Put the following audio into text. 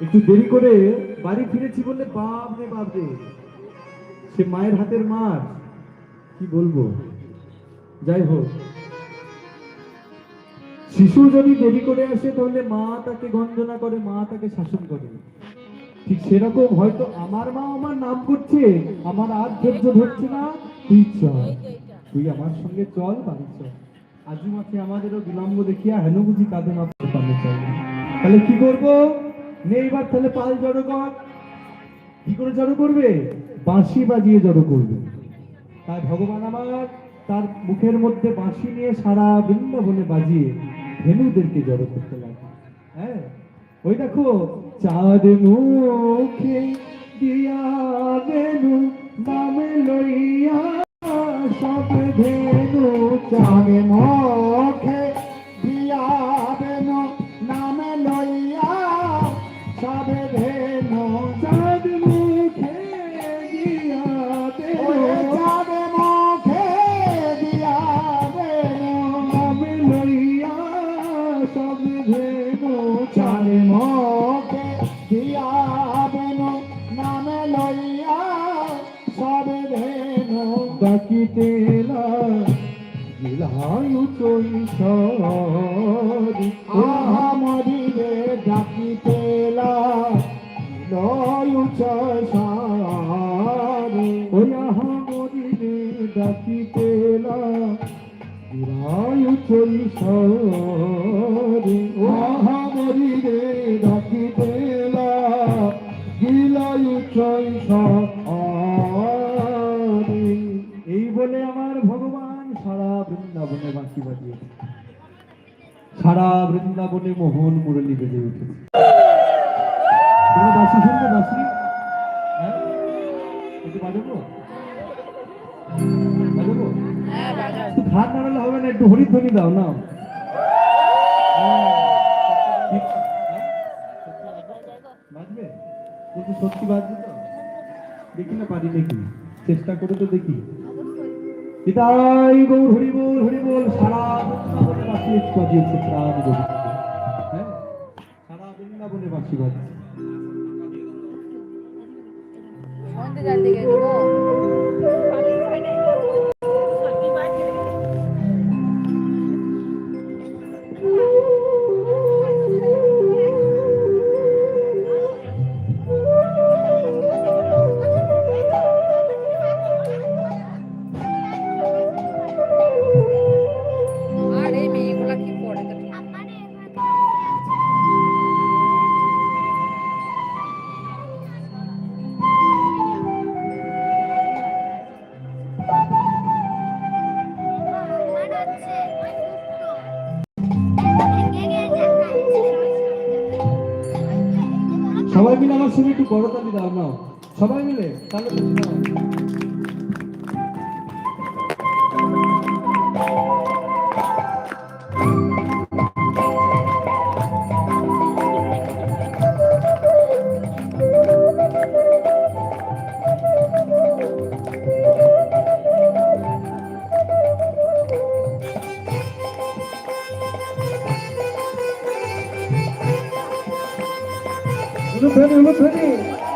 একটু দেরি করে বাড়ি ফিরেছি বললে বাপ রে বাপ রে। সে মায়ের হাতের মার, কি বলব? যাই হোক। শিশু যদি দেরি করে আসে তাহলে মা তাকে গঞ্জনা করে, মা তাকে শাসন করে। ঠিক সেরকম হয়তো আমার মা আমার নাম করছে, আমার আর ধৈর্য ধরছে না। তুই চল। তুই আমার সঙ্গে চল, বাড়ি চল। আজু মাকে আমাদেরও বিলম্ব দেখিয়া হেন বুঝি কাঁধে মাপ সামনে চল। তাহলে কি করব? নেইবার তাহলে পাল জড়ো কর। কি করে জড়ো করবে? বাঁশি বাজিয়ে জড়ো করবে। তাই ভগবান আমার তার মুখের মধ্যে বাঁশি নিয়ে সারা বৃন্দাবনে বাজিয়ে ধেনুদেরকে জড়ো করতে লাগে হ্যাঁ? ওই দেখো, চাঁদ মুখে দিয়া বেনু নামে লইয়া সব ধেনু চাঁদ ডাকিতেলা গিলায়ু চৈশরি আহামরিরে ডাকিতেলা গিলায়ু চৈশরি ওই আহামরিরে ডাকিতেলা গিলায়ু চৈশরি আহামরিরে ডাকিতেলা গিলায়ু চৈশরি বলে আমার ভগবান সারা বৃন্দাবনে বাঁশি বাজিয়েছে সারা বৃন্দাবনে মোহন মুরলী বেজে বাঁশি হ্যাঁ? হবে না, একটু হরিধ্বনি দাও না সত্যি বাজবে তো? দেখি না, পারি নাকি? চেষ্টা করে তো দেখি। পিতাই গৌর হরি বল হরি বল সারা বৃন্দাবনে বাসি বাজিয়েছে প্রাণ হ্যাঁ সারা বৃন্দাবনে বাসি বাজছে। আমার সঙ্গে একটু করতালি দাও নাও। সবাই মিলে তাহলে তো দাও।